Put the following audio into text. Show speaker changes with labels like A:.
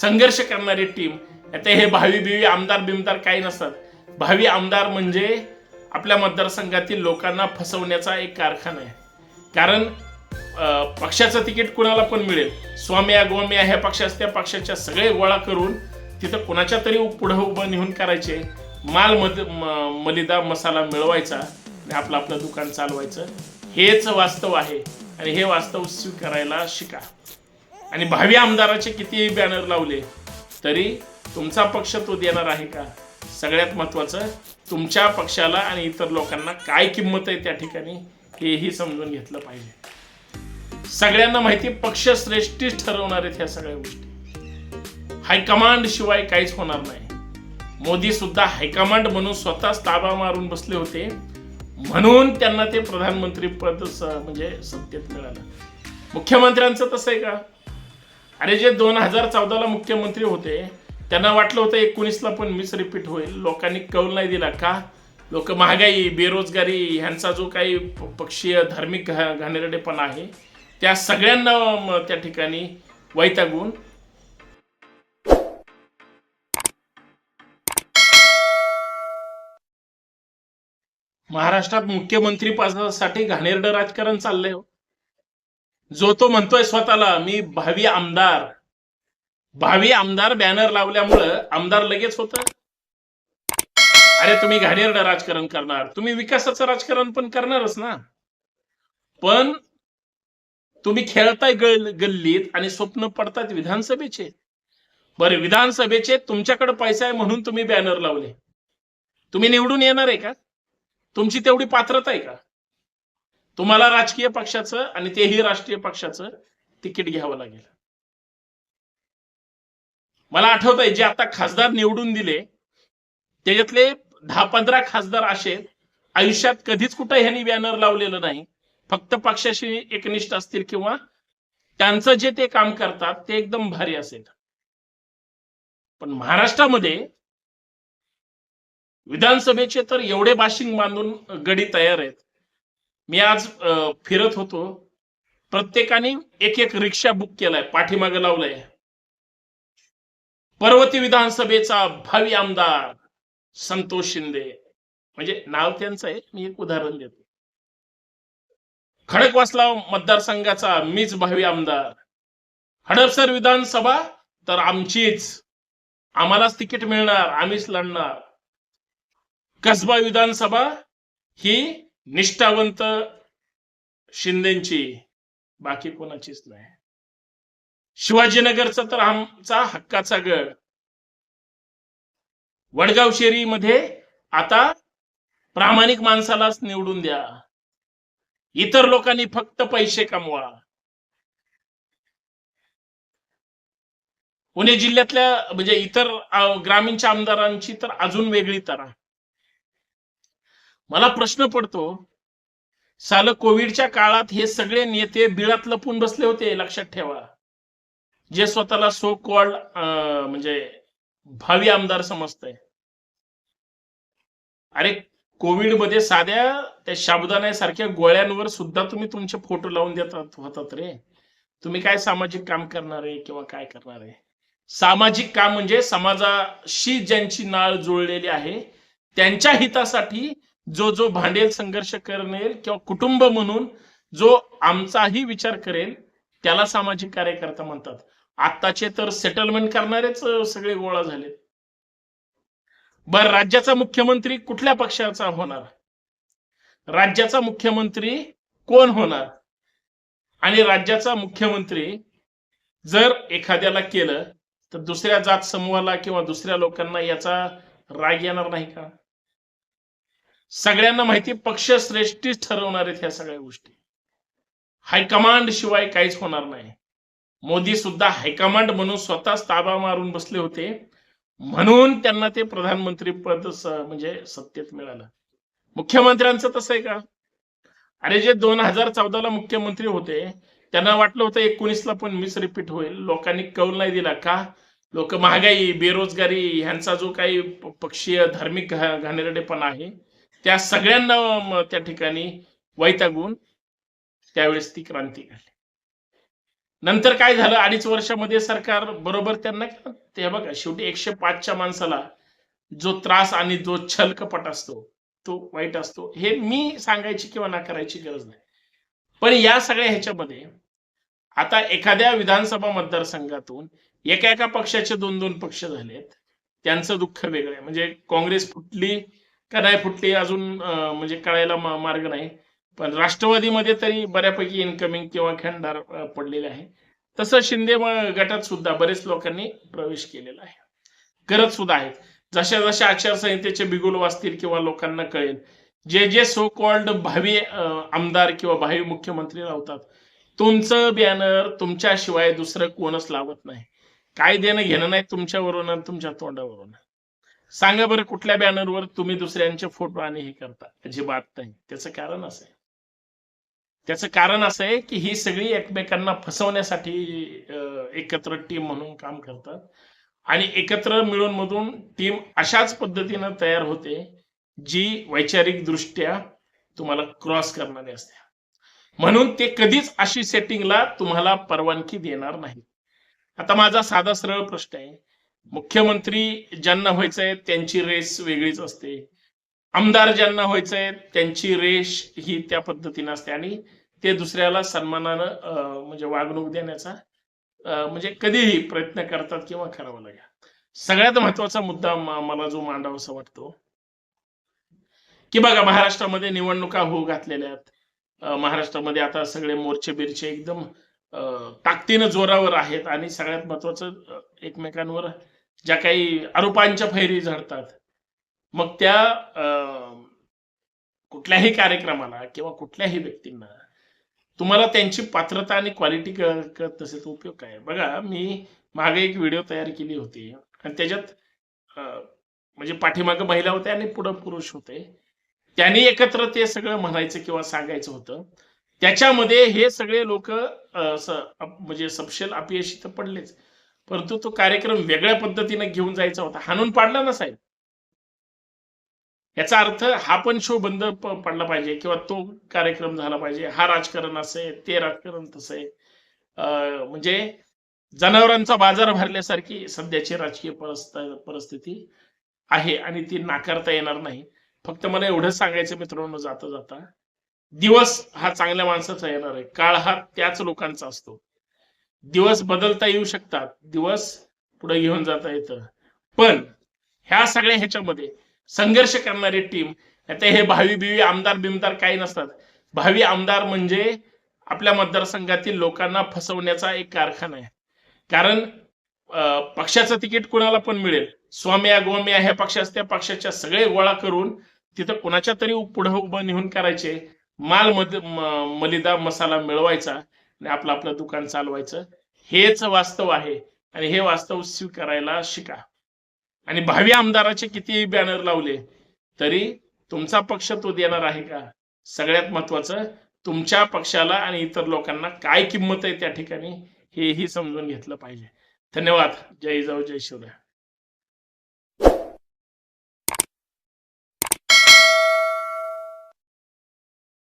A: संघर्ष करणारी टीम आता हे भावी बिवी आमदार बिमदार काही नसतात. भावी आमदार म्हणजे आपल्या मतदारसंघातील लोकांना फसवण्याचा एक कारखाना आहे. कारण पक्षाचं तिकीट कुणाला पण मिळेल. स्वाम्या गोम्या ह्या पक्षास त्या पक्षाच्या सगळे गोळा करून तिथं कुणाच्या तरी पुढं उभं नेऊन करायचे. माल मद म- मलिदा मसाला मिळवायचा आणि आपलं आपलं दुकान चालवायचं. हेच वास्तव आहे. आणि हे वास्तव स्वीकारायला शिका. आणि भावी आमदाराचे कितीही बॅनर लावले तरी तुमचा पक्ष तो देणार आहे का? सगळ्यात महत्वाचं तुमच्या पक्षाला आणि इतर लोकांना काय किंमत आहे त्या ठिकाणी हेही समजून घेतलं पाहिजे. सगळ्यांना माहिती पक्ष श्रेष्ठीच ठरवणार आहेत ह्या सगळ्या गोष्टी. हायकमांड शिवाय काहीच होणार नाही. मोदी सुद्धा हायकमांड म्हणून स्वतःच ताबा मारून बसले होते. म्हणून त्यांना ते प्रधानमंत्री पद म्हणजे सत्तेत मिळालं. मुख्यमंत्र्यांचं तसं आहे का? अरे जे दोन हजार चौदाला मुख्यमंत्री होते त्यांना वाटलं होतं एकोणीसला पण मिस रिपीट होईल लोकांनी कौल नाही दिला का लोक महागाई बेरोजगारी ह्यांचा जो काही पक्षीय धार्मिक घा घाणेरडेपणा आहे त्या सगळ्यांना त्या ठिकाणी वैतागून महाराष्ट्रात मुख्यमंत्री पदासाठी घाणेरडं राजकारण चाललंय हो. जो तो म्हणतोय स्वतःला मी भावी आमदार. भावी आमदार बॅनर लावल्यामुळं आमदार लगेच होत? अरे तुम्ही घाणेरडं राजकारण करणार. तुम्ही विकासाचं राजकारण पण करणारच ना. पण तुम्ही खेळताय गल गल्लीत आणि स्वप्न पडतात विधानसभेचे. बरे विधानसभेचे तुमच्याकडे पैसा आहे म्हणून तुम्ही बॅनर लावले. तुम्ही निवडून येणार आहे का? तुमची तेवढी पात्रता आहे का? तुम्हाला राजकीय पक्षाचं आणि तेही राष्ट्रीय पक्षाचं तिकीट घ्यावं लागेल. मला आठवत आहे जे आता खासदार निवडून दिले त्याच्यातले दहा पंधरा खासदार असे आयुष्यात कधीच कुठं ह्यांनी बॅनर लावलेलं नाही. फक्त पक्षाशी एकनिष्ठ असतील किंवा त्यांचं जे ते काम करतात ते एकदम भारी असेल. पण महाराष्ट्रामध्ये विधानसभेचे तर एवढे बाशिंग बांधून गडी तयार आहेत. मी आज फिरत होतो. प्रत्येकाने एक एक रिक्षा बुक केलाय पाठीमागे लावलंय. पर्वती विधानसभेचा भावी आमदार संतोष शिंदे. म्हणजे नाव त्यांचं आहे मी एक उदाहरण देतो. खडकवासला मतदारसंघाचा मीच भावी आमदार. हडपसर विधानसभा तर आमचीच. आम्हालाच तिकीट मिळणार आम्हीच लढणार. कसबा विधानसभा ही निष्ठावंत शिंदेची बाकी कोणाचीच नाही. शिवाजीनगरचा तर आमचा हक्काचा गड. वडगाव शेरीमध्ये आता प्रामाणिक माणसालाच निवडून द्या. इतर लोकांनी फक्त पैसे कमवा. पुणे जिल्ह्यातल्या म्हणजे इतर ग्रामीणच्या आमदारांची तर अजून वेगळी तरा. मला प्रश्न पडतो साल कोविडच्या काळात हे सगळे नेते बिळात लपून बसले होते लक्षात ठेवा. जे स्वतःला सो कॉल्ड म्हणजे भावी आमदार समजतंय. अरे कोविडमध्ये साध्या त्या साबुदाण्यासारख्या गोळ्यांवर सुद्धा तुम्ही तुमचे फोटो लावून देतात होतात रे. तुम्ही काय सामाजिक काम करणार आहे किंवा काय करणार? आहे सामाजिक काम म्हणजे समाजाशी ज्यांची नाळ जुळलेली आहे त्यांच्या हितासाठी जो जो भांडेल संघर्ष करेल किंवा कुटुंब म्हणून जो आमचाही विचार करेल त्याला सामाजिक कार्यकर्ता म्हणतात. आत्ताचे तर सेटलमेंट करणारेच सगळे गोळा झाले बर राज्याचा मुख्यमंत्री कुठल्या पक्षाचा होणार? राज्याचा मुख्यमंत्री कोण होणार? आणि राज्याचा मुख्यमंत्री जर एखाद्याला केलं तर दुसऱ्या जात समूहाला किंवा दुसऱ्या लोकांना याचा राग येणार नाही का? सगळ्यांना माहिती पक्ष श्रेष्ठीच ठरवणार आहेत ह्या सगळ्या गोष्टी. हायकमांड शिवाय काहीच होणार नाही. मोदी सुद्धा हायकमांड म्हणून स्वतःच ताबा मारून बसले होते. म्हणून त्यांना ते प्रधानमंत्री पद म्हणजे सत्तेत मिळालं. मुख्यमंत्र्यांचं तसं आहे का? अरे जे दोन हजार चौदाला मुख्यमंत्री होते त्यांना वाटलं होतं एकोणीसला पण मिस रिपीट होईल. लोकांनी कौल नाही दिला का? लोक महागाई बेरोजगारी ह्यांचा जो काही पक्षीय धार्मिक घाणेरडेपणा आहे त्या सगळ्यांना त्या ठिकाणी वैतागून त्यावेळेस ती क्रांती घडली. नंतर काय झालं? अडीच वर्षामध्ये सरकार बरोबर त्यांना ते बघा शेवटी एकशे पाचच्या माणसाला जो त्रास आणि जो छल कपट असतो तो वाईट असतो हे मी सांगायची किंवा नाकारायची गरज नाही. पण या सगळ्या ह्याच्यामध्ये आता एखाद्या विधानसभा मतदारसंघातून एका एका पक्षाचे दोन दोन पक्ष झालेत. त्यांचं दुःख वेगळं आहे. म्हणजे काँग्रेस फुटली का नाही फुटली अजून म्हणजे कळायला मार्ग नाही. पण राष्ट्रवादीमध्ये तरी बऱ्यापैकी इन्कमिंग किंवा खंडार पडलेले आहे. तसं शिंदे गटात सुद्धा बरेच लोकांनी प्रवेश केलेला आहे. करत सुद्धा आहेत जशा जशा आचारसंहितेचे बिगुल वाचतील किंवा लोकांना कळेल जे जे सो कॉल्ड भावी आमदार किंवा भावी मुख्यमंत्री लावतात तुमचं बॅनर तुमच्याशिवाय दुसरं कोणच लावत नाही. काय देणं घेणं नाही तुमच्यावरून आणि तुमच्या तोंडावरून. सांगा बरं कुठल्या बॅनरवर तुम्ही दुसऱ्यांचे फोटो आणि हे करता? अजिबात नाही. त्याचं कारण असं आहे. त्याचं कारण असं आहे की ही सगळी एकमेकांना फसवण्यासाठी एकत्र टीम म्हणून काम करतात. आणि एकत्र मिळून मधून टीम अशाच पद्धतीनं तयार होते जी वैचारिक दृष्ट्या तुम्हाला क्रॉस करणारी असते. म्हणून ते कधीच अशी सेटिंगला तुम्हाला परवानगी देणार नाही आता माझा साधा सरळ प्रश्न आहे. मुख्यमंत्री ज्यांना व्हायचंय त्यांची रेस वेगळीच असते. आमदार ज्यांना व्हायचंय त्यांची रेश ही त्या पद्धतीने असते. आणि ते दुसऱ्याला सन्मानानं म्हणजे वागणूक देण्याचा म्हणजे कधीही प्रयत्न करतात किंवा करावं लागेल. सगळ्यात महत्त्वाचा मुद्दा मला जो मांडावासा वाटतो की बघा महाराष्ट्रामध्ये निवडणुका होऊ घातलेल्या आहेत. महाराष्ट्रामध्ये आता सगळे मोर्चे बिरचे एकदम ताकदीनं जोरावर आहेत आणि सगळ्यात महत्वाचं एकमेकांवर ज्या काही आरोपांच्या फैरी झडतात मग त्या कुठल्याही कार्यक्रमाला किंवा कुठल्याही व्यक्तींना तुम्हाला त्यांची पात्रता आणि क्वालिटी कळत नसेल तर उपयोग काय? बघा मी मागे एक व्हिडिओ तयार केली होती आणि त्याच्यात म्हणजे पाठीमागं महिला होत्या आणि पुढं पुरुष होते. त्यांनी एकत्र ते सगळं म्हणायचं किंवा सांगायचं होतं. त्याच्यामध्ये हे सगळे लोक म्हणजे सपशेल अपयशी तर पडलेच. परंतु तो कार्यक्रम वेगळ्या पद्धतीने घेऊन जायचा होता. हाणून पाडला ना साहेब? याचा अर्थ हा पण शो बंद पडला पाहिजे किंवा तो कार्यक्रम झाला पाहिजे. हा राजकारण असे ते राजकारण तसं. आहे म्हणजे जनावरांचा बाजार भरल्यासारखी सध्याची राजकीय परिस्थिती आहे आणि ती नाकारता येणार नाही. फक्त मला एवढंच सांगायचं मित्रांनो जाता जाता. दिवस हा चांगल्या माणसाचा येणार आहे. काळ हा त्याच लोकांचा असतो. दिवस बदलता येऊ शकतात. दिवस पुढे घेऊन जाता येतं. पण ह्या सगळ्या ह्याच्यामध्ये संघर्ष करणारी टीम आता हे भावी बिवी आमदार बिमदार काही नसतात. भावी आमदार म्हणजे आपल्या मतदारसंघातील लोकांना फसवण्याचा एक कारखाना आहे. कारण पक्षाचं तिकीट कुणाला पण मिळेल? स्वाम्या गोम्या ह्या पक्ष त्या पक्षाच्या सगळे गोळा करून तिथं कुणाच्या तरी पुढं उभं निहून करायचे? माल मध्ये मलिदा मसाला मिळवायचा आणि आपलं आपलं दुकान चालवायचं. हेच वास्तव आहे आणि हे वास्तव स्वीकारायला शिका. आणि भावी आमदाराचे कितीही बॅनर लावले तरी तुमचा पक्ष तो देणार आहे का? सगळ्यात महत्वाचं तुमच्या पक्षाला आणि इतर लोकांना काय किंमत आहे त्या ठिकाणी हेही समजून घेतलं पाहिजे. धन्यवाद. जय जाऊ जय शिवराय.